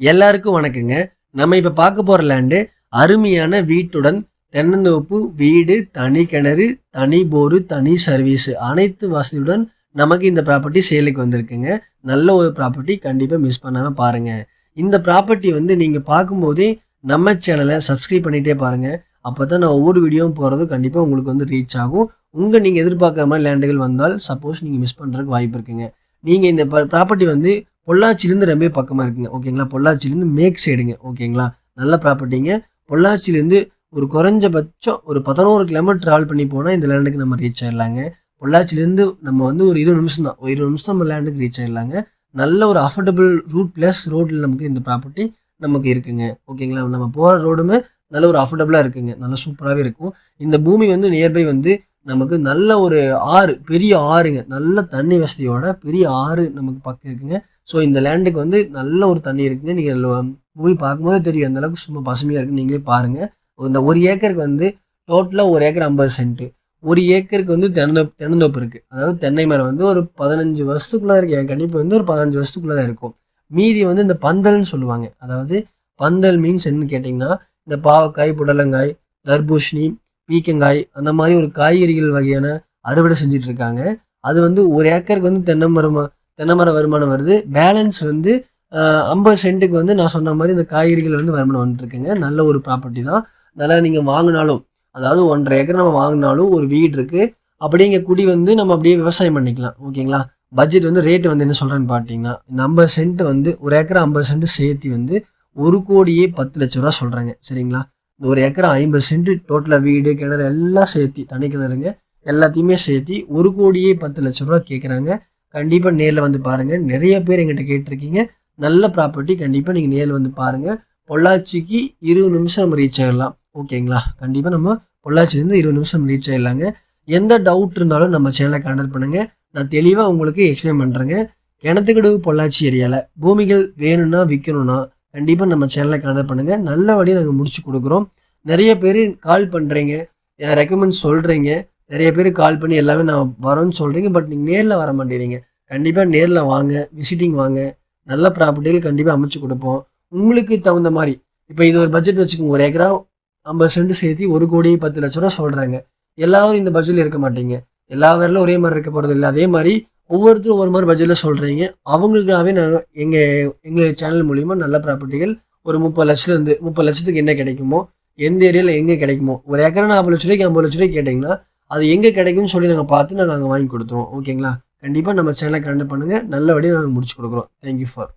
எல்லாருக்கும் வணக்கங்க. நம்ம இப்போ பார்க்க போகிற லேண்டு அருமையான வீட்டுடன் தென்னந்தோப்பு வீடு தனி கிணறு தனி போரு தனி சர்வீஸு அனைத்து வசதியுடன் நமக்கு இந்த ப்ராப்பர்ட்டி சேலுக்கு வந்திருக்குங்க. நல்ல ஒரு ப்ராப்பர்ட்டி கண்டிப்பாக மிஸ் பண்ணாமல் பாருங்கள் இந்த ப்ராப்பர்ட்டி வந்து நீங்கள் பார்க்கும்போதே நம்ம சேனலை சப்ஸ்கிரைப் பண்ணிகிட்டே பாருங்கள் அப்போ தான் நான் ஒவ்வொரு வீடியோவும் போகிறதும் கண்டிப்பாக உங்களுக்கு வந்து ரீச் ஆகும். உங்கள் நீங்கள் எதிர்பார்க்குற மாதிரி லேண்டுகள் வந்தால் சப்போஸ் நீங்கள் மிஸ் பண்ணுறதுக்கு வாய்ப்பு இருக்குங்க. நீங்கள் இந்த ப்ராப்பர்ட்டி வந்து பொள்ளாச்சிலேருந்து ரொம்ப பக்கமாக இருக்குங்க ஓகேங்களா? பொள்ளாச்சிலேருந்து மேக் சைடுங்க ஓகேங்களா? நல்ல ப்ராப்பர்ட்டிங்க. பொள்ளாச்சிலேருந்து ஒரு குறைஞ்சபட்சம் ஒரு பதினோரு கிலோமீட்டர் ட்ராவல் பண்ணி போனால் இந்த லேண்டுக்கு நம்ம ரீச் ஆயிடலாங்க. பொள்ளாச்சிலேருந்து நம்ம வந்து ஒரு இருபது நிமிஷம் தான் ஒரு இருபது நிமிஷம் நம்ம லேண்டுக்கு ரீச் ஆயிடலாங்க. நல்ல ஒரு அஃபோர்டபுள் ரூட் ப்ளஸ் ரோட்டில் நமக்கு இந்த ப்ராப்பர்ட்டி நமக்கு இருக்குங்க ஓகேங்களா? நம்ம போகிற ரோடுமே நல்ல ஒரு அஃபோர்டபுளாக இருக்குங்க நல்ல சூப்பராகவே இருக்கும். இந்த பூமி வந்து நியர்பை வந்து நமக்கு நல்ல ஒரு ஆறு பெரிய ஆறுங்க. நல்ல தண்ணி வசதியோட பெரிய ஆறு நமக்கு பக்கம் இருக்குங்க. ஸோ இந்த லேண்டுக்கு வந்து நல்ல ஒரு தண்ணி இருக்குங்க. நீங்கள் பூமி பார்க்கும்போது தெரியும் அந்த அளவுக்கு சும்மா பசுமையாக இருக்குன்னு நீங்களே பாருங்கள் இந்த ஒரு ஏக்கருக்கு வந்து டோட்டலாக ஒரு ஏக்கர் ஐம்பது சென்ட்டு ஒரு ஏக்கருக்கு வந்து தென்னந்தோப்பு தென்னந்தோப்பு இருக்குது அதாவது தென்னை மரம் வந்து ஒரு பதினஞ்சு வருஷத்துக்குள்ளே இருக்கு. என் கணிப்பு வந்து ஒரு பதினஞ்சு வருஷத்துக்குள்ளே தான் இருக்கும். மீதி வந்து இந்த பந்தல்னு சொல்லுவாங்க. அதாவது பந்தல் மீன்ஸ் என்னன்னு கேட்டிங்கன்னா இந்த பாவக்காய் புடலங்காய் தர்பூஷணி பீக்கங்காய் அந்த மாதிரி ஒரு காய்கறிகள் வகையான அறுவடை செஞ்சுட்டு இருக்காங்க அது வந்து ஒரு ஏக்கருக்கு வந்து தென்னை மரம் தென்னை மரம் வருமானம் வருது. பேலன்ஸ் வந்து ஐம்பது சென்ட்டுக்கு வந்து நான் சொன்ன மாதிரி இந்த காய்கறிகள் வந்து வருமானம் வந்துட்டுருக்குங்க நல்ல ஒரு ப்ராப்பர்ட்டி தான். நல்லா நீங்கள் வாங்கினாலும் அதாவது ஒன்றரை ஏக்கர் நம்ம வாங்கினாலும் ஒரு வீடு இருக்குது அப்படியே இங்கே குடி வந்து நம்ம அப்படியே விவசாயம் பண்ணிக்கலாம். ஓகேங்களா? பட்ஜெட் வந்து ரேட்டு வந்து என்ன சொல்கிறேன்னு பார்த்தீங்கன்னா இந்த ஐம்பது சென்ட் வந்து ஒரு ஏக்கர் ஐம்பது சென்ட் சேர்த்து வந்து ஒரு கோடியே பத்து லட்ச ரூபா சொல்கிறாங்க சரிங்களா? ஒரு ஏக்கர் ஐம்பது சென்ட் டோட்டலாக வீடு கிணறு எல்லாம் சேர்த்தி தனி கிணறுங்க எல்லாத்தையுமே சேர்த்தி ஒரு கோடியே பத்து லட்ச ரூபா கேட்குறாங்க கண்டிப்பாக நேரில் வந்து பாருங்கள் நிறைய பேர் எங்கிட்ட கேட்டிருக்கீங்க. நல்ல ப்ராப்பர்ட்டி கண்டிப்பாக நீங்கள் நேரில் வந்து பாருங்கள் பொள்ளாச்சிக்கு இருபது நிமிஷம் நம்ம ரீச் ஆகிடலாம் ஓகேங்களா கண்டிப்பாக நம்ம பொள்ளாச்சிலேருந்து இருபது நிமிஷம் ரீச் ஆகிடலாங்க எந்த டவுட் இருந்தாலும் நம்ம சேனலை கான்டாக்ட் பண்ணுங்கள் நான் தெளிவாக உங்களுக்கு எக்ஸ்பிளைன் பண்ணுறேங்க கிணத்துக்கடவு பொள்ளாச்சி ஏரியாவில் பூமிகள் வேணும்னா விற்கணும்னா கண்டிப்பாக நம்ம சேனலை கான்டாக்ட் பண்ணுங்கள் நல்ல வழியை நாங்கள் முடிச்சு கொடுக்குறோம். நிறைய பேர் கால் பண்ணுறீங்க ரெக்கமெண்ட் சொல்கிறீங்க நிறைய பேர் கால் பண்ணி எல்லாமே நான் வரோன்னு சொல்கிறீங்க பட் நீங்கள் நேரில் வர மாட்டேறீங்க கண்டிப்பாக நேரில் வாங்க. விசிட்டிங் வாங்க. நல்ல ப்ராப்பர்ட்டிகள் கண்டிப்பாக அமைச்சு கொடுப்போம். உங்களுக்கு தகுந்த மாதிரி. இப்போ இது ஒரு பட்ஜெட் வச்சுக்கோங்க. ஒரு ஏக்கரா ஐம்பது சென்ட் சேர்த்து ஒரு கோடி பத்து லட்ச ரூபா சொல்கிறாங்க எல்லாரும் இந்த பட்ஜெட்டில் இருக்க மாட்டீங்க. எல்லா வேரிலும் ஒரே மாதிரி இருக்க போகிறது இல்லை. அதே மாதிரி ஒவ்வொருத்தரும் ஒவ்வொரு மாதிரி பட்ஜெட்டில் சொல்கிறீங்க அவங்களுக்காகவே நாங்கள் எங்கள் எங்கள் சேனல் மூலிமா நல்ல ப்ராப்பர்ட்டிகள் ஒரு முப்பது லட்சத்துலேருந்து முப்பது லட்சத்துக்கு என்ன கிடைக்குமோ எந்த ஏரியாவில் எங்கே கிடைக்குமோ ஒரு ஏக்கரை நாற்பது லட்ச ரூபாய்க்கு ஐம்பது லட்ச ரூபாய்க்கு கேட்டிங்கன்னா அது எங்கே கிடைக்கும்னு சொல்லி நாங்கள் பார்த்து நாங்கள் அங்கே வாங்கி கொடுத்துருவோம். ஓகேங்களா கண்டிப்பாக நம்ம சேனலை கண்டு பண்ணுங்கள் நல்லபடியாக நாங்கள் முடிச்சு கொடுக்குறோம். Thank you for